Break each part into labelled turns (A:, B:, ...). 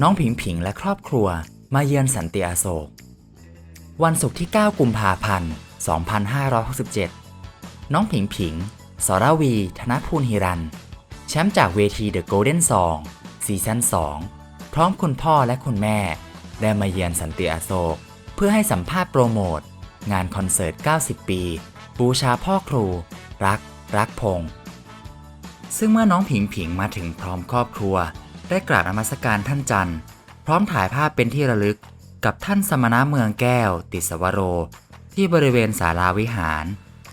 A: น้องผิงผิงและครอบครัว มาเยือนสันติอโศก วันศุกร์ที่ 9 กุมภาพันธ์ 2567 น้องผิงผิง สรวี ธนพูลฮิรัน แชมป์จากเวที The Golden Song ซีซั่น2 พร้อมคุณพ่อและคุณแม่ ได้มาเยือนสันติอโศก เพื่อให้สัมภาษณ์โปรโมท งานคอนเสิร์ต 90 ปี บูชาพ่อครู รัก รักพงษ์ซึ่งเมื่อน้องผิงผิงมาถึงพร้อมครอบครัว ได้กราบนมัสการท่านจันทร์ พร้อมถ่ายภาพเป็นที่ระลึกกับท่านสมณะเมืองแก้ว ติสวโร ที่บริเวณศาลาวิหาร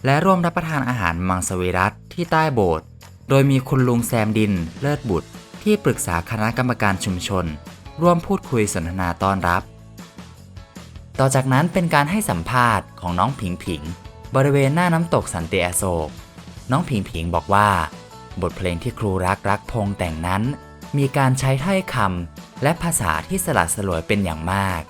A: และร่วมรับประทานอาหารมังสวิรัตที่ใต้โบสถ์โดยมีคุณลุงแซมดิน เลิศบุตร ที่ปรึกษาคณะกรรมการชุมชน ร่วมพูดคุยสนทนาต้อนรับ ต่อจากนั้นเป็นการให้สัมภาษณ์ของน้องผิงผิง บริเวณหน้าน้ำตกสันติอโศก น้องผิงผิงบอกว่า บทเพลงที่ครูรักรักพงแต่งนั้น มีการใช้ถ้อยคำและภาษาที่สลัดสลวยเป็นอย่างมาก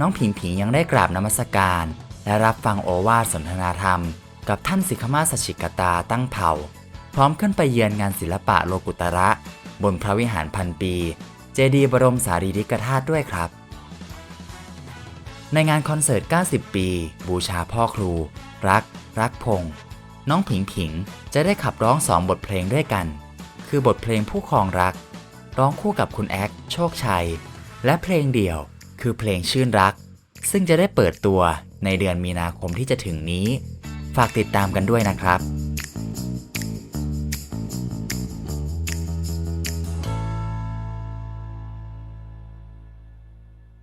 A: น้องผิงผิงยังได้กราบนมัสการ และรับฟังโอวาทสนทนาธรรม กับท่านสิกขมาสชิกตาตั้งเผ่า พร้อมขึ้นไปเยือนงานศิลปะโลกุตระ บนพระวิหารพันปี เจดีย์บรมสารีริกธาตุด้วยครับ ในงานคอนเสิร์ต 90 ปี บูชาพ่อครู รัก รักพงษ์น้องผิงผิงจะได้ขับร้องสองบทเพลงด้วยกัน คือบทเพลงผู้ครองรัก ร้องคู่กับคุณแอคโชคชัย และเพลงเดี่ยว คือเพลงชื่นรัก ซึ่งจะได้เปิดตัวในเดือนมีนาคมที่จะถึงนี้ ฝากติดตามกันด้วยนะครับ